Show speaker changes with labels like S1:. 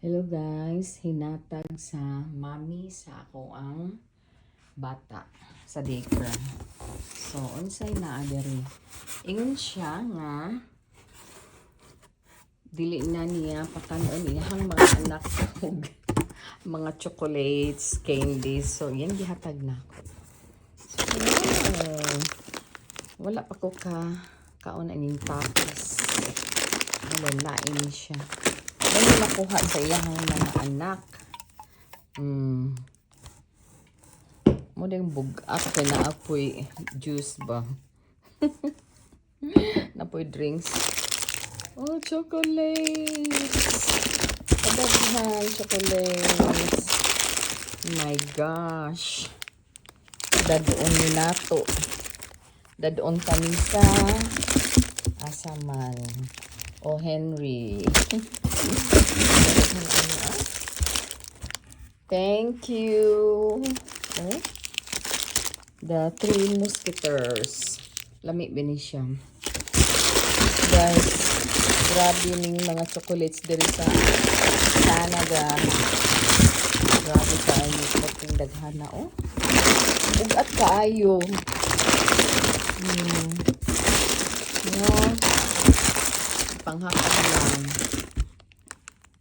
S1: Hello guys, hinatag sa mami sa ako ang bata sa daycare. So, unsay naa diri? Ingon siya nga dili na niya pakanon iyang mga anak og mga chocolates, candies. So, yan gihatag na ako. So, wala pa ko ka kaon aning tapos. Wala lain siya. Dahil nakuha sa iyang mga anak. Mm. Mo ding bug-up kay na apoy juice ba? Napoy drinks. Oh, chocolates! Kadaghan chocolates. My gosh. Dadoon ni nato. Dadoon kami sa Asaman. O Henry. Thank you. Oh. The Three Musketeers. Lami bini siya. Guys, grabe ning mga chocolates diri sa Canada. Grabe kaayo kating daghan na oh. Ugat kaayo. Hmm. Lang.